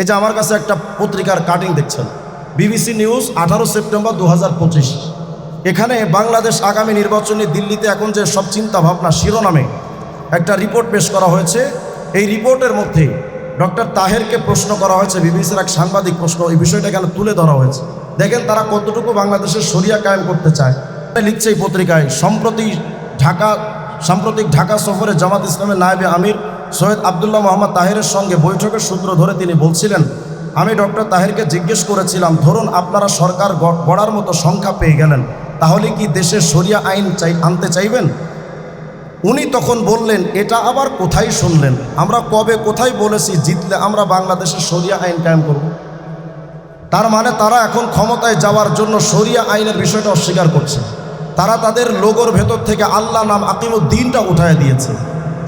এই যে আমার কাছে একটা পত্রিকার কাটিং দেখছেন। বিবিসি নিউজ আঠারো সেপ্টেম্বর দু হাজার পঁচিশ। এখানে বাংলাদেশ আগামী নির্বাচনে দিল্লিতে এখন যে সব চিন্তা ভাবনা শিরোনামে একটা রিপোর্ট পেশ করা হয়েছে, এই রিপোর্টের মধ্যে ডক্টর তাহেরকে প্রশ্ন করা হয়েছে, বিবিসির এক সাংবাদিক প্রশ্ন, এই বিষয়টা এখানে তুলে ধরা হয়েছে। দেখেন তারা কতটুকু বাংলাদেশের সরিয়া কায়েম করতে চায়। লিখছে এই পত্রিকায়, সম্প্রতি ঢাকা সাম্প্রতিক ঢাকা সফরে জামাত ইসলামের নায়েবে আমির সৈয়দ আবদুল্লাহ মোহাম্মদ তাহেরের সঙ্গে বৈঠকের সূত্র ধরে তিনি বলছিলেন, আমি ডক্টর তাহেরকে জিজ্ঞেস করেছিলাম, ধরুন আপনারা সরকার গড়ার মতো সংখ্যা পেয়ে গেলেন, তাহলে কি দেশে সরিয়া আইন চাই আনতে চাইবেন? উনি তখন বললেন, এটা আবার কোথায় শুনলেন? আমরা কবে কোথায় বলেছি জিতলে আমরা বাংলাদেশে সরিয়া আইন কায়েম করব? তার মানে তারা এখন ক্ষমতায় যাওয়ার জন্য সরিয়া আইনের বিষয়টা অস্বীকার করছে। তারা তাদের লোগোর ভেতর থেকে আল্লাহ নাম আকিমুদ্দিনটা উঠায় দিয়েছে।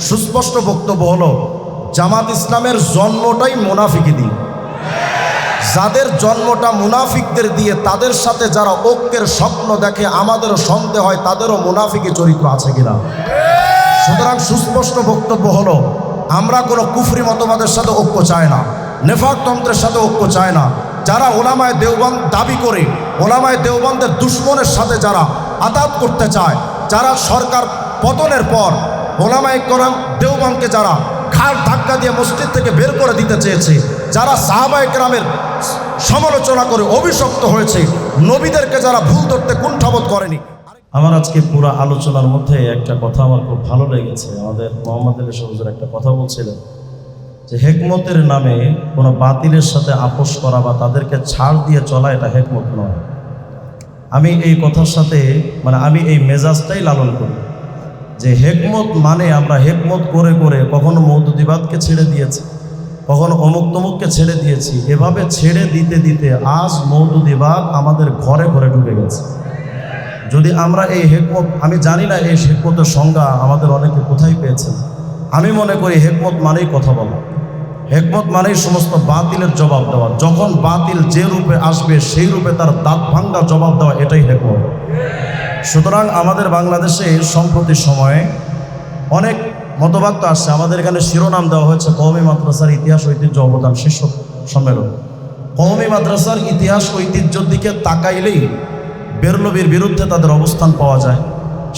সুস্পষ্ট বক্তব্য হলো, জামাত ইসলামের জন্মটাই মোনাফিকি দিন যাদের জন্মটা মুনাফিকদের দিয়ে, তাদের সাথে যারা ঐক্যের স্বপ্ন দেখে আমাদেরও সন্দেহ হয়, তাদেরও মুনাফিকি চরিত্র আছে কিনা। সুতরাং সুস্পষ্ট বক্তব্য হলো, আমরা কোনো কুফরি মতবাদের সাথে ঐক্য চাই না, নেফাকতন্ত্রের সাথে ঐক্য চায় না। যারা ওলামায় দেওবন্দ দাবি করে, ওলামায় দেওবন্দের দুশ্মনের সাথে যারা আতাত করতে চায়, যারা সরকার পতনের পর ওলামায় করাম দেওবন্দকে যারা ঘাড় ধাক্কা দিয়ে মসজিদ থেকে বের করে দিতে চেয়েছে, যারা সাহাবায় গ্রামের সমালোচনা করে অভিশপ্ত হয়েছে, নবীদেরকে যারা ভুল ধরতে কুণ্ঠাবোধ করেনি। আমার আজকে পুরো আলোচনার মধ্যে একটা কথা আমার খুব ভালো লেগেছে। আমাদের মোহাম্মদ আলী সবুজের একটা কথা বলছিলেন যে, হেকমতের নামে কোনো বাতিলের সাথে আপোষ করা বা তাদেরকে ছাড় দিয়ে চলা এটা হেকমত নয়। আমি এই কথার সাথে মানে আমি এই মেজাজটাই লালন করি। যে হেকমত মানে আমরা হেকমত করে করে কখনো মৌদুদিবাদকে ছেড়ে দিয়েছি, কখনো অমুক তমুককে ছেড়ে দিয়েছি। এভাবে ছেড়ে দিতে দিতে আজ মৌদুদিবাদ আমাদের ঘরে ঘরে ঢুকে গেছে। যদি আমরা এই হেকমত, আমি জানি না এই হেকমতের সংজ্ঞা আমাদের অনেকে কোথায় পেয়েছেন। আমি মনে করি হেকমত মানেই কথা বলা। হেকমত মানেই সমস্ত বাতিলের জবাব দেওয়া। যখন বাতিল যে রূপে আসবে, সেই রূপে তার দাঁত ভাঙ্গা জবাব দেওয়া, এটাই হেকমত। সুতরাং আমাদের বাংলাদেশে সম্প্রতি সময়ে অনেক মতবাদ তো আসছে। আমাদের এখানে শিরোনাম দেওয়া হয়েছে, কওমি মাদ্রাসার ইতিহাস ঐতিহ্য অবদান। শীর্ষ সম্মেলন। কওমি মাদ্রাসার ইতিহাস ঐতিহ্যর দিকে তাকাইলেই বেরলবির বিরুদ্ধে তাদের অবস্থান পাওয়া যায়,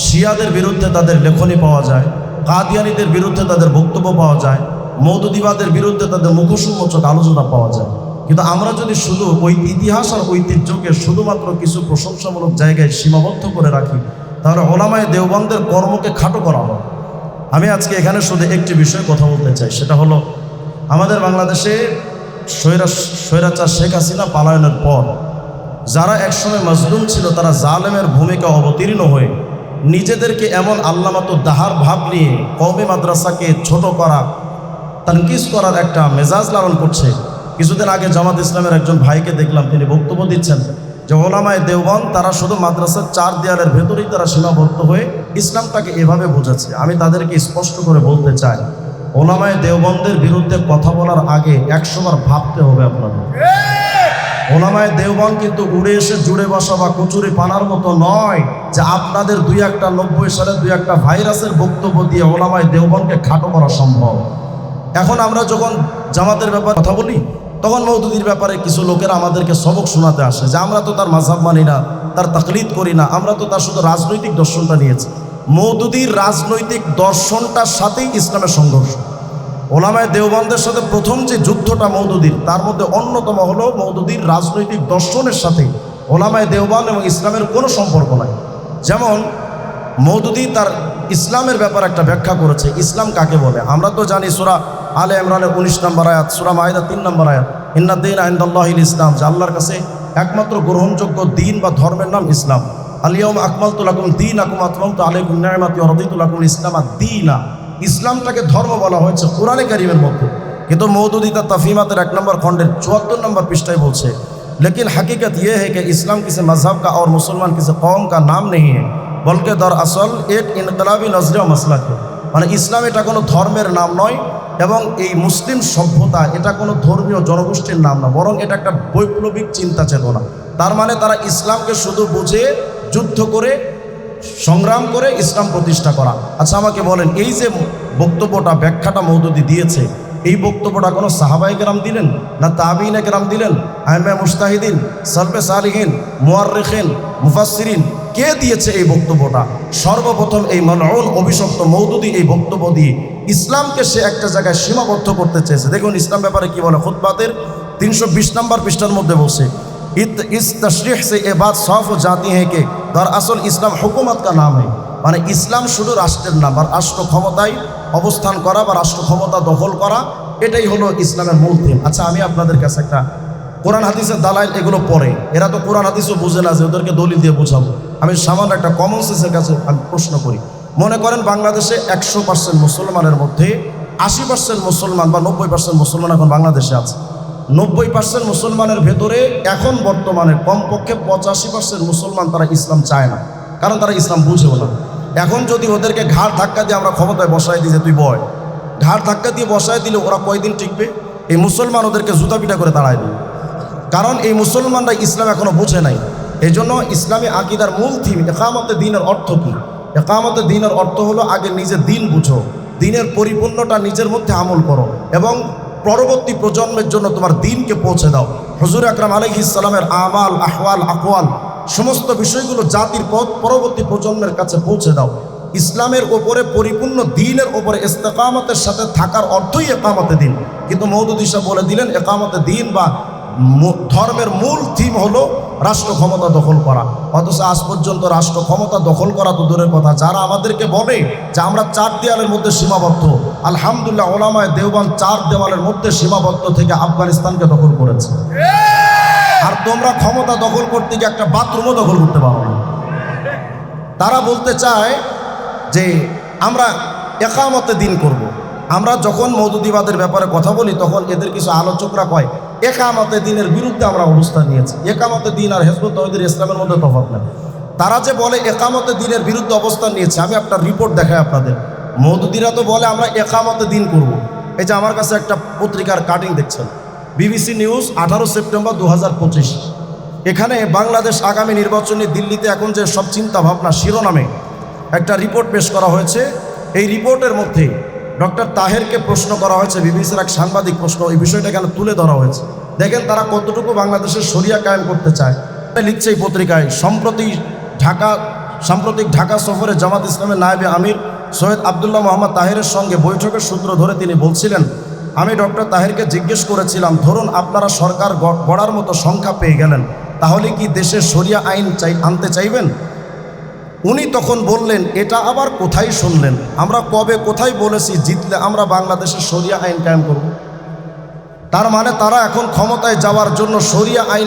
শিয়াদের বিরুদ্ধে তাদের লেখনী পাওয়া যায়, কাদিয়ানিদের বিরুদ্ধে তাদের বক্তব্য পাওয়া যায়, মৌদুদিবাদের বিরুদ্ধে তাদের মুখোন্মোচক আলোচনা পাওয়া যায়। কিন্তু আমরা যদি শুধু ওই ইতিহাস আর ঐতিহ্যকে শুধুমাত্র কিছু প্রশংসামূলক জায়গায় সীমাবদ্ধ করে রাখি, তাহলে ওলামায় দেওবন্দের কর্মকে খাটো করা হয় আমি আজকে এখানে শুধু একটি বিষয়ে কথা বলতে চাই, সেটা হলো আমাদের বাংলাদেশে স্বৈরা, স্বৈরাচার শেখ হাসিনা পালায়নের পর যারা একসময় মজলুম ছিল, তারা জালেমের ভূমিকা অবতীর্ণ হয়ে নিজেদেরকে এমন আল্লামাত দাহার ভাব নিয়ে কওমি মাদ্রাসাকে ছোট করা তানকিস করার একটা মেজাজ লালন করছে। কিছুদিন আগে জামাত ইসলামের একজন ভাইকে দেখলাম, তিনি বক্তব্য দিচ্ছেন যে ওলামায় দেওবন তারা শুধু মাদ্রাসার চার দেয়ালের ভেতরেই তারা সীমাবদ্ধ হয়ে ইসলামটাকে এভাবে বোঝাচ্ছে। আমি তাদেরকে স্পষ্ট করে বলতে চাই, ওলামায় দেওবন্দের বিরুদ্ধে কথা বলার আগে একশোবার ভাবতে হবে আপনাদের। ওলামায় দেওবন কিন্তু উড়ে এসে জুড়ে বসা বা কচুরি পানার মতো নয় যে আপনাদের দুই একটা নব্বই সালে দুই একটা ভাইরাসের বক্তব্য দিয়ে ওলামায় দেওবনকে খাটো করা সম্ভব। এখন আমরা যখন জামাতের ব্যাপারে কথা বলি তখন মৌদুদির ব্যাপারে কিছু লোকেরা আমাদেরকে সবক শোনাতে আসে যে, আমরা তো তার মাঝাব মানি না, তার তাকলিদ করি না, আমরা তো তার শুধু রাজনৈতিক দর্শনটা নিয়েছি। মৌদুদির রাজনৈতিক দর্শনটার সাথেই ইসলামের সংঘর্ষ। ওলামায় দেওবন্দের সাথে প্রথম যে যুদ্ধটা মৌদুদির, তার মধ্যে অন্যতম হলো মৌদুদির রাজনৈতিক দর্শনের সাথে ওলামায় দেওবান এবং ইসলামের কোনো সম্পর্ক নাই। যেমন, মৌদুদি তার ইসলামের ব্যাপার একটা ব্যাখ্যা করেছে, ইসলাম কাকে বলে? আমরা তো জানি সুরা আলে ইমরানের উনিশ নম্বর আয়াত সুরা মাহিদা তিন নম্বর আয়াত ইন্নাদ্দিন আইন্দাল্লাহিল ইসলাম যে আল্লাহর কাছে একমাত্র গ্রহণযোগ্য দিন বা ধর্মের নাম ইসলাম আলিয়ম আকমাল তুলাকুম দিন আকুম আতমাম তো আলাইকুম নায়মাতি রদিতুলাকুম ইসলাম আর দিনা ইসলামটাকে ধর্ম বলা হয়েছে কোরআনে কারিমের মধ্যে কিন্তু মৌদুদি তার তফিমাতের এক নম্বর খণ্ডের চুয়াত্তর নম্বর পৃষ্ঠায় বলছে लेकिन हकीकत यह है कि इस्लाम किसी मज़हब का और मुसलमान किसी कौम का नाम नहीं है बल्कि दरअसल एक इनकलाबी नजर व मसलक है মানে ইসলাম এটা কোনো ধর্মের নাম নয় এবং এই মুসলিম সভ্যতা, এটা কোনো ধর্মীয় জনগোষ্ঠীর নাম না, বরং এটা একটা বৈপ্লবিক চিন্তা চেতনা। তার মানে তারা ইসলামকে শুধু বুঝে, যুদ্ধ করে, সংগ্রাম করে ইসলাম প্রতিষ্ঠা করা। আচ্ছা আমাকে বলেন, এই যে বক্তব্যটা, ব্যাখ্যাটা মৌদুদি দিয়েছে, এই বক্তব্যটা কোনো সাহাবাই কেরাম দিলেন? না তাবিন কেরাম দিলেন? আহমে মুস্তাহিদিন, সলফে সালিহীন, মুয়ার্রিখিন, মুফাসসিরিন কে দিয়েছে এই বক্তব্যটা সর্বপ্রথম এই মলউন অভিশপ্ত মৌদুদি এই বক্তব্য দিয়ে ইসলামকে সে একটা জায়গায় সীমাবদ্ধ করতে চেয়েছে দেখুন ইসলাম ব্যাপারে কি বলে খুতবাতের তিনশো বিশ নম্বর পৃষ্ঠার মধ্যে বসে इत इस तशरीह से ये बात साफ हो जाती है कि दरअसल ইসলাম হুকুমত का नाम है মানে ইসলাম শুধু রাষ্ট্রের নাম আর রাষ্ট্র ক্ষমতায় অবস্থান করা বা রাষ্ট্র ক্ষমতা দখল করা এটাই হলো ইসলামের মূল থিম আচ্ছা আমি আপনাদের কাছে একটা কোরআন হাদিসের দালাইল এগুলো পড়ে। এরা তো কোরআন হাদিসও বুঝে না যে ওদেরকে দলিল দিয়ে বোঝাবো। আমি সামান্য একটা কমন সেন্সের কাছে আমি প্রশ্ন করি। মনে করেন বাংলাদেশে একশো পার্সেন্ট মুসলমানের মধ্যে আশি পার্সেন্ট মুসলমান বা নব্বই পার্সেন্ট মুসলমান এখন বাংলাদেশে আছে। নব্বই পার্সেন্ট মুসলমানের ভেতরে এখন বর্তমানে কমপক্ষে পঁচাশি পার্সেন্ট মুসলমান তারা ইসলাম চায় না। কারণ তারা ইসলাম বুঝেও না। এখন যদি ওদেরকে ঘাড় ধাক্কা দিয়ে আমরা ক্ষমতায় বসাই দিই যে তুই বয়, ঘাড় ধাক্কা দিয়ে বসাই দিলে ওরা কয়দিন টিকবে? এই মুসলমান ওদেরকে জুতা পিটা করে দাঁড়ায় দিবে। কারণ এই মুসলমানরা ইসলাম এখনও বুঝে নাই। এই জন্য ইসলামী আকিদার মূল থিম একামতে দিনের অর্থ কী? একামতে দিনের অর্থ হলো আগে নিজে দিন বুঝো। দিনের পরিপূর্ণটা নিজের মধ্যে আমল করো এবং পরবর্তী প্রজন্মের জন্য তোমার দিনকে পৌঁছে দাও। হজুর আকরাম আলহ ইসলামের আমাল, আহওয়াল, আকওয়াল সমস্ত বিষয়গুলো জাতির পথ পরবর্তী প্রজন্মের কাছে পৌঁছে দাও। ইসলামের ওপরে পরিপূর্ণ দিনের ওপরে ইস্তেকামতের সাথে থাকার অর্থই একামতে দিন। কিন্তু মৌদুদ বলে দিলেন একামতে দিন বা ধর্মের মূল থিম হলো রাষ্ট্র ক্ষমতা দখল করা। অথচ আজ পর্যন্ত রাষ্ট্র ক্ষমতা দখল করা তো দূরের কথা। যারা আমাদেরকে বলে যে আমরা চার দেওয়ালের মধ্যে সীমাবদ্ধ, আলহামদুলিল্লাহ ওলামায় দেওবান চার দেওয়ালের মধ্যে সীমাবদ্ধ থেকে আফগানিস্তানকে দখল করেছে। আর তোমরা ক্ষমতা দখল করতে গিয়ে একটা বাথরুমও দখল করতে পারো না। তারা বলতে চায় যে আমরা একামতে দিন করব। আমরা যখন মৌদুদিবাদের ব্যাপারে কথা বলি, তখন এদের কিছু আলোচকরা কয় একামতে দিনের বিরুদ্ধে আমরা অবস্থান নিয়েছি। একামতে দিন আর হেসবত তহিদের ইসলামের মধ্যে তফাৎ নেই। তারা যে বলে একামতে দিনের বিরুদ্ধে অবস্থান নিয়েছে, আমি একটা রিপোর্ট দেখাই আপনাদের। মৌদুদিরা তো বলে, আমরা একামতে দিন করব। এই যে আমার কাছে একটা পত্রিকার কাটিং দেখছেন। বিবিসি নিউজ, আঠারো সেপ্টেম্বর দু হাজার পঁচিশ। এখানে বাংলাদেশ আগামী নির্বাচনে দিল্লিতে এখন যে সব চিন্তা ভাবনা শিরোনামে একটা রিপোর্ট পেশ করা হয়েছে, এই রিপোর্টের মধ্যে ডক্টর তাহেরকে প্রশ্ন করা হয়েছে, বিবিসির এক সাংবাদিক প্রশ্ন এই বিষয়টা এখানে তুলে ধরা হয়েছে? দেখেন তারা কতটুকু বাংলাদেশের সরিয়া কায়েম করতে চায়। লিখছে এই পত্রিকায়, সম্প্রতি ঢাকা সাম্প্রতিক ঢাকা সফরে জামাত ইসলামের নায়েবে আমির সৈয়দ আবদুল্লাহ মোহাম্মদ তাহেরের সঙ্গে বৈঠকের সূত্র ধরে তিনি বলছিলেন, আমি ডক্টর তাহেরকে জিজ্ঞেস করেছিলাম, ধরুন আপনারা সরকার গড়ার মতো সংখ্যা পেয়ে গেলেন, তাহলে কি দেশে সরিয়া আইন চাই, আনতে চাইবেন? উনি তখন বললেন, এটা আবার কোথায় শুনলেন? আমরা কবে কোথায় বলেছি, জিতলে আমরা বাংলাদেশের সরিয়া আইন কায়েম করব? তার মানে তারা এখন ক্ষমতায় যাওয়ার জন্য সরিয়া আইন